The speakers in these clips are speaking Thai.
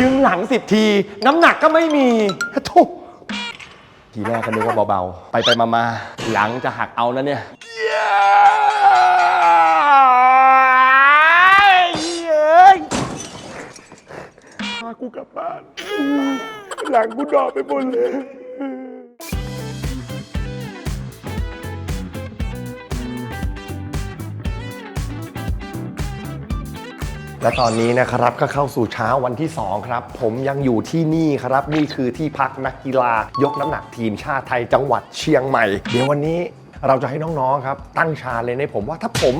ยืงหลังสิบที น้ำหนักก็ไม่มีทุกทีแรกก็นึกว่าเบาๆ ไปไปมามาๆหลังจะหักเอานะเนี่ยเย้ยพากูกลับบ้าน หลังกูดอกไปหมดเลย และตอนนี้นะครับก็เข้าสู่เช้าวันที่ 2 ครับ ผมยังอยู่ที่นี่ครับ นี่คือที่พักนักกีฬายกน้ำหนักทีมชาติไทยจังหวัดเชียงใหม่ เดี๋ยววันนี้เราจะให้น้องๆครับ ตั้งชาเลยในผมว่าถ้าผม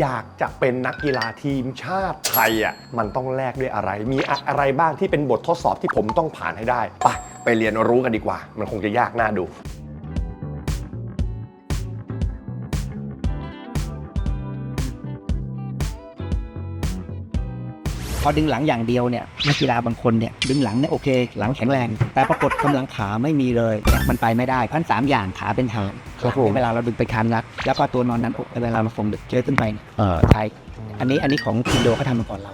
อยากจะเป็นนักกีฬาทีมชาติไทยอะมันต้องแลกด้วยอะไร มีอะไรบ้างที่เป็นบททดสอบที่ผมต้องผ่านให้ได้ไปไปเรียนรู้กันดีกว่า มันคงจะยากน่าดู พอดึงหลังอย่างเดียวเนี่ยนักกีฬาบางคนเนี่ยดึงหลังเนี่ยโอเค หลังแข็งแรง แต่ปรากฏกำลังขาไม่มีเลยเนี่ยมันไปไม่ได้พันสามอย่างขาเป็นฐานครับผมเวลาเราดึงไปคานรัก แล้วก็ตัวนอนนั้นอกเวลาเราส่งเด็กเจอขึ้นไปเนี่ยเออใช่อันนี้อันนี้ของคินโดเขาทำมาก่อนเรา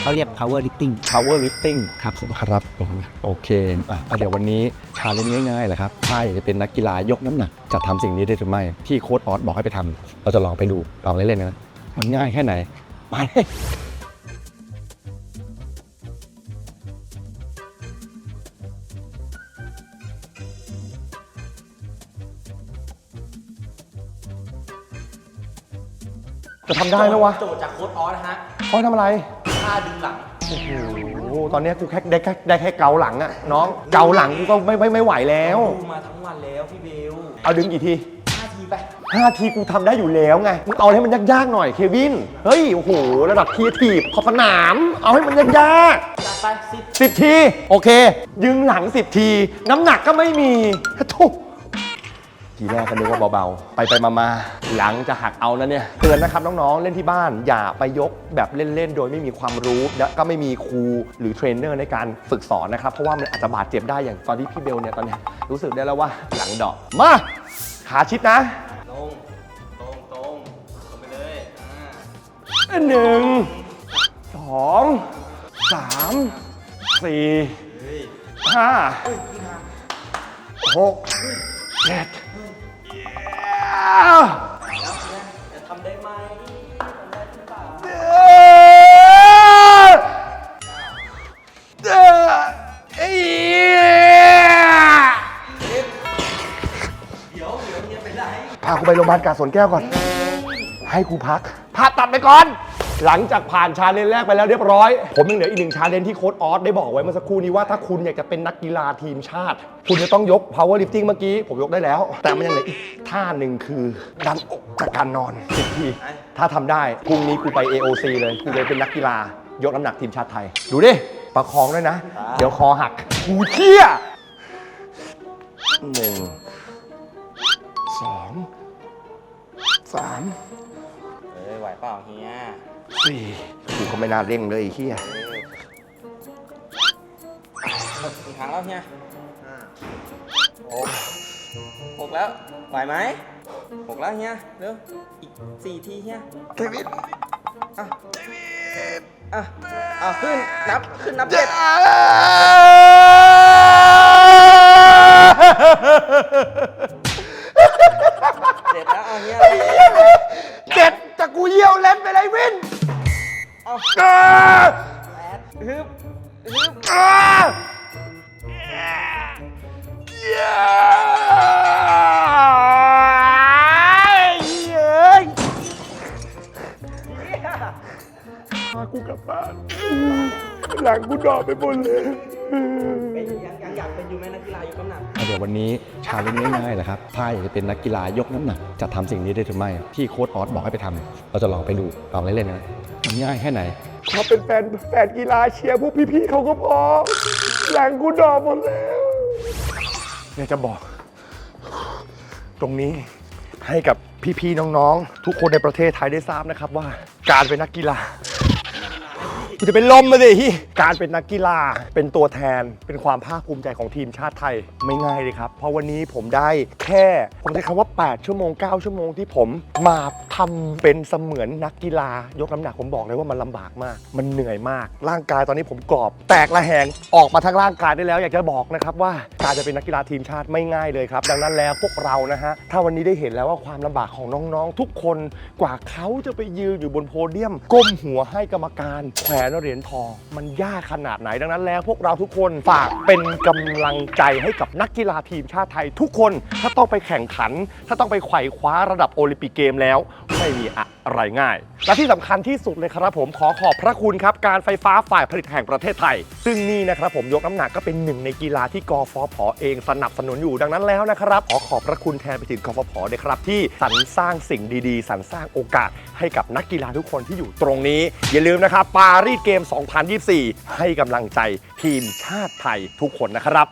เขาเรียก power lifting power lifting ครับผมครับผมโอเคอะเดี๋ยววันนี้ชาเลนจ์ง่ายๆแหละครับถ้าอยากจะเป็นนักกีฬายกน้ำหนักจะทำสิ่งนี้ได้หรือไม่ ที่โค้ชออสบอกให้ไปทำเราจะลองไปดูลองเล่นๆกันนะมันง่ายแค่ไหน มาเลย จะทำได้ไหมวะโจทย์จากโค้ดออสนะฮะเขาทำอะไรท่าดึงหลัง โอ้โหตอนเนี้ยกูแค่ได้แค่ได้แค่เกาหลังอะน้องเกาหลังกูก็ไม่ไม่ไม่ไหวแล้ว ดูมาทั้งวันแล้วพี่เบลเอาดึงกี่ทีห้าทีไป ห้าทีกูทำได้อยู่แล้วไงมึงเอาให้มันยากๆหน่อยเควินเฮ้ยโอ้โหระดับทีทีบขอบสนาม เอาให้มันยากจัดไปสิบๆสิบที โอเคยืงหลังสิบที น้ำหนักก็ไม่มีทุก ทีแรกก็นึกว่าเบาๆ ไปไปมามา ๆ หลังจะหักเอานะเนี่ย เตือนนะครับน้องๆ เล่นที่บ้าน อย่าไปยกแบบเล่น ๆ โดยไม่มีความรู้ และก็ไม่มีครูหรือเทรนเนอร์ในการฝึกสอนนะครับ เพราะว่ามันอาจจะบาดเจ็บได้อย่างตอนที่พี่เบลเนี่ยตอนเนี้ยรู้สึกได้แล้วว่าหลังดอกมาขาชิดนะลงตรงตรงลงไปเลยอ่าหนึ่งสองสามสี่เฮ้ยห้าเฮ้ยพี่ทางหกเจ็ด แล้วเนี่ยจะทำได้ไหมทำได้หรือเปล่าเดี๋ยวเดี๋ยวเนี่ยเป็นไรพากูไปโรงพยาบาลกาสวนแก้วก่อน ให้กูพักผ่าตัดไปก่อน หลังจากผ่านชาเลนจ์แรกไปแล้วเรียบร้อย ผมยังเหลืออีกหนึ่งชาเลนจ์ที่โค้ดออสได้บอกไว้เมื่อสักครู่นี้ว่าถ้าคุณอยากจะเป็นนักกีฬาทีมชาติ คุณจะต้องยก power lifting เมื่อกี้ ผมยกได้แล้ว แต่มันยังเหลืออีกท่าหนึ่งคือดันอกจากการนอนสิบทีถ้าทำได้พรุ่งนี้กูไป AOC เลยกูเลยเป็นนักกีฬายกน้ำหนักทีมชาติไทย ดูดิประคองด้วยนะ เดี๋ยวคอหักกูเชี่ยหนึ่งสองสาม ไหวเปล่าเฮียสี่กูก็ไม่น่าเร่งเลยไอ้เฮียถึงครั้งแล้วเฮียหกหกแล้ว ไหวไหมหกแล้วเฮียเร็วอีกสี่ทีเฮียเควินอะอะอะขึ้นนับขึ้นนับเจ็ดเจ็ด พากูกลับบ้านหลังกูดอกไปหมดเลย เป็นยังยังอยากเป็นอยู่ไหมนักกีฬายกน้ำหนัก เดี๋ยววันนี้ชาเลนจ์ง่ายๆแหละครับถ้าอยากจะเป็นนักกีฬายกน้ำหนัก จะทำสิ่งนี้ได้หรือไม่ ที่โค้ชออสบอกให้ไปทำเราจะลองไปดูลองเล่นๆนะมันง่ายแค่ไหนเขาเป็นแฟนแฟนกีฬาเชียร์พวกพี่ๆเขาก็พอหลังกูดอกหมดแล้วเนี่ยจะบอก ตรงนี้ให้กับพี่ๆน้องๆ ทุกคนในประเทศไทยได้ทราบนะครับว่า การเป็นนักกีฬา กูจะเป็นลมมาสิที่การเป็นนักกีฬาเป็นตัวแทนเป็นความภาคภูมิใจของทีมชาติไทยไม่ง่ายเลยครับ เพราะวันนี้ผมได้แค่ ผมใช้คำว่า 8 ชั่วโมง 9 ชั่วโมงที่ผมมาทำเป็นเสมือนนักกีฬายกน้ำหนักผมบอกเลยว่ามันลำบากมาก มันเหนื่อยมาก ร่างกายตอนนี้ผมกรอบ แตกระแหงออกมาทั้งร่างกายได้แล้ว อยากจะบอกนะครับว่าการจะเป็นนักกีฬาทีมชาติไม่ง่ายเลยครับ ดังนั้นแล้วพวกเรานะฮะถ้าวันนี้ได้เห็นแล้วว่าความลำบากของน้องๆ ทุกคนกว่าเขาจะไปยืนอยู่บนโพเดียม ก้มหัวให้กรรมการแขวนเหรียญทอง มันยากขนาดไหนดังนั้นแล้ว พวกเราทุกคนฝากเป็นกำลังใจให้กับนักกีฬาทีมชาติไทยทุกคน ถ้าต้องไปแข่งขัน ถ้าต้องไปไขว่คว้าระดับโอลิมปิกเกมแล้ว ไม่มีอะไรง่าย และที่สำคัญที่สุดเลยครับผมขอขอบพระคุณครับ การไฟฟ้าฝ่ายผลิตแห่งประเทศไทย ซึ่งนี่นะครับผมยกน้ำหนักก็เป็นหนึ่งในกีฬาที่กฟผเองสนับสนุนอยู่ดังนั้นแล้วนะครับ ขอขอบพระคุณแทนไปถึงกฟผด้วยครับ ที่สรรสร้างสิ่งดีๆ สรรสร้างโอกาส ให้กับนักกีฬาทุกคนที่อยู่ตรงนี้ อย่าลืมนะครับปารีสเกม 2024 ให้กำลังใจทีมชาติไทยทุกคนนะครับ